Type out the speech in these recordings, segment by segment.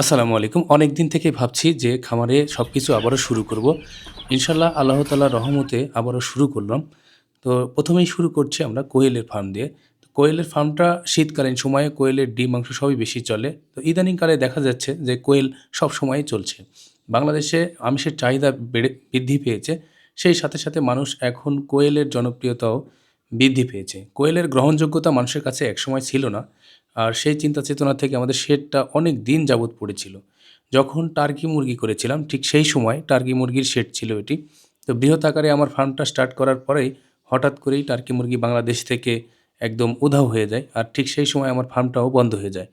আসসালামু আলাইকুম। অনেক দিন থেকে ভাবছি যে খামারে সব কিছু আবারও শুরু করব। ইনশাল্লাহ আল্লাহ তালার রহমতে আবারও শুরু করলাম। তো প্রথমেই শুরু করছি আমরা কোয়েলের ফার্ম দিয়ে। তো কোয়েলের ফার্মটা শীতকালীন সময়ে কোয়েলের ডিম, মাংস সবই বেশি চলে। তো ইদানিংকালে দেখা যাচ্ছে যে কোয়েল সব সময়ই চলছে। বাংলাদেশে আমিষের চাহিদা বেড়ে, বৃদ্ধি পেয়েছে। সেই সাথে সাথে মানুষ এখন কোয়েলের জনপ্রিয়তাও বৃদ্ধি পেয়েছে। কোয়েলের গ্রহণযোগ্যতা মানুষের কাছে একসময় ছিল না। আর সেই চিন্তা চেতনা থেকে আমাদের শেডটা অনেক দিন যাবৎ পড়েছিল। যখন টার্কি মুরগি করেছিলাম, ঠিক সেই সময় টার্কি মুরগির শেড ছিল এটি। তো বৃহৎ আকারে আমার ফার্মটা স্টার্ট করার পরেই হঠাৎ করেই টার্কি মুরগি বাংলাদেশ থেকে একদম উধাও হয়ে যায় আর ঠিক সেই সময় আমার ফার্মটাও বন্ধ হয়ে যায়।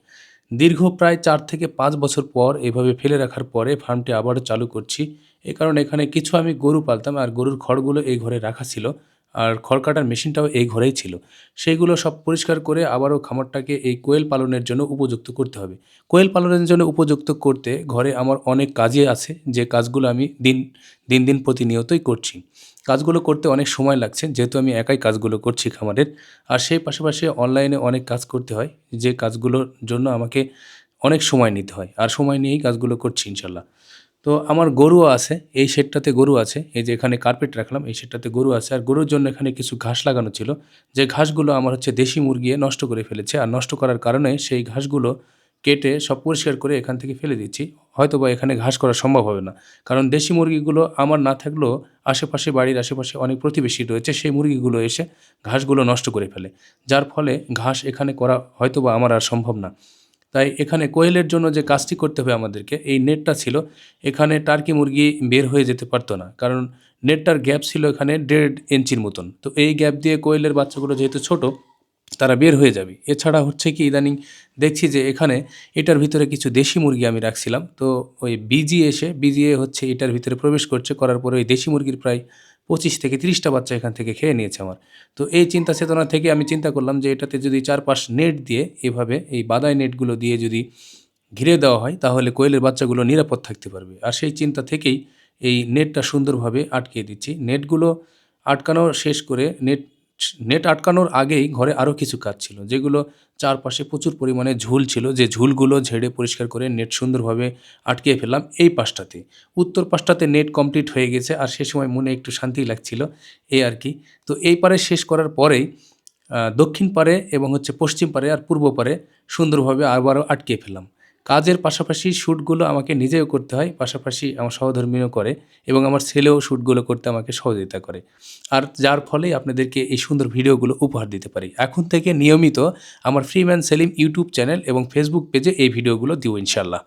দীর্ঘ প্রায় চার থেকে পাঁচ বছর পর এভাবে ফেলে রাখার পরে ফার্মটি আবারও চালু করছি। এ কারণে এখানে কিছু আমি গরু পালতাম আর গরুর খড়গুলো এই ঘরে রাখা ছিল। আর খড় কাটার মেশিনটাও এই ঘরেই ছিল। সেইগুলো সব পরিষ্কার করে আবারও খামারটাকে এই কোয়েল পালনের জন্য উপযুক্ত করতে হবে। কোয়েল পালনের জন্য উপযুক্ত করতে ঘরে আমার অনেক কাজই আছে, যে কাজগুলো আমি দিন দিন দিন প্রতিনিয়তই করছি। কাজগুলো করতে অনেক সময় লাগছে, যেহেতু আমি একাই কাজগুলো করছি খামারের। আর সেই পাশাপাশি অনলাইনে অনেক কাজ করতে হয়, যে কাজগুলোর জন্য আমাকে অনেক সময় নিতে হয়। আর সময় নিয়েই কাজগুলো করছি ইনশাল্লাহ। তো আমার গরুও আছে, এই শেডটাতে গরু আছে, এই যে এখানে কার্পেট রাখলাম, এই শেডটাতে গরু আছে, আর গরুর জন্য এখানে কিছু ঘাস লাগানো ছিল। যে ঘাসগুলো আমার হচ্ছে দেশি মুরগি নষ্ট করে ফেলেছে, আর নষ্ট করার কারণে সেই ঘাসগুলো কেটে সব পরিষ্কার করে এখান থেকে ফেলে দিচ্ছি। হয়তো বা এখানে ঘাস করা সম্ভব হবে না, কারণ দেশি মুরগিগুলো আমার না থাকলেও আশেপাশে, বাড়ির আশেপাশে অনেক প্রতিবেশী রয়েছে, সেই মুরগিগুলো এসে ঘাসগুলো নষ্ট করে ফেলে। যার ফলে ঘাস এখানে করা হয়তো বা আমার আর সম্ভব না। তাই এখানে কোয়েলের জন্য যে কাজটি করতে হবে আমাদেরকে, এই নেটটা ছিল, এখানে টার্কি মুরগি বের হয়ে যেতে পারতো না। কারণ নেটটার গ্যাপ ছিল এখানে দেড় ইঞ্চির মতন। তো এই গ্যাপ দিয়ে কোয়েলের বাচ্চাগুলো যেহেতু ছোট, তারা বের হয়ে যাবে। এছাড়া হচ্ছে কি, ইদানিং দেখছি যে এখানে এটার ভিতরে কিছু দেশি মুরগি আমি রাখছিলাম। তো ওই বিজি এসে বিজিএ হচ্ছে এটার ভিতরে প্রবেশ করছে, করার পরে ওই দেশি মুরগির প্রায় পঁচিশ থেকে তিরিশটা বাচ্চা এখান থেকে খেয়ে নিয়েছে আমার। তো এই চিন্তা চেতনা থেকে আমি চিন্তা করলাম যে এটাতে যদি চারপাশ নেট দিয়ে এভাবে এই বাদায় নেটগুলো দিয়ে যদি ঘিরে দেওয়া হয়, তাহলে কোয়েলের বাচ্চাগুলো নিরাপদ থাকতে পারবে। আর সেই চিন্তা থেকেই এই নেটটা সুন্দরভাবে আটকে দিচ্ছি। নেটগুলো আটকানো শেষ করে নেট নেট আটকানোর আগেই ঘরে আরও কিছু কাজ ছিল, যেগুলো চারপাশে প্রচুর পরিমাণে ঝুল ছিল, যে ঝুলগুলো ঝেড়ে পরিষ্কার করে নেট সুন্দরভাবে আটকিয়ে ফেললাম এই পাশটাতে। উত্তর পাশটাতে নেট কমপ্লিট হয়ে গেছে, আর সে সময় মনে একটু শান্তি লাগছিল, এই আর কি। তো এই পারে শেষ করার পরেই দক্ষিণ পারে এবং হচ্ছে পশ্চিম পারে আর পূর্ব পারে সুন্দরভাবে আবারও আটকিয়ে ফেললাম। কাজের পাশাপাশি শ্যুটগুলো আমাকে নিজেও করতে হয়, পাশাপাশি আমার সহধর্মীও করে এবং আমার ছেলেও শ্যুটগুলো করতে আমাকে সহযোগিতা করে। আর যার ফলে আপনাদেরকে এই সুন্দর ভিডিওগুলো উপহার দিতে পারি। এখন থেকে নিয়মিত আমার free man Selim YouTube channel এবং ফেসবুক পেজে এই ভিডিওগুলো দিও ইনশাল্লাহ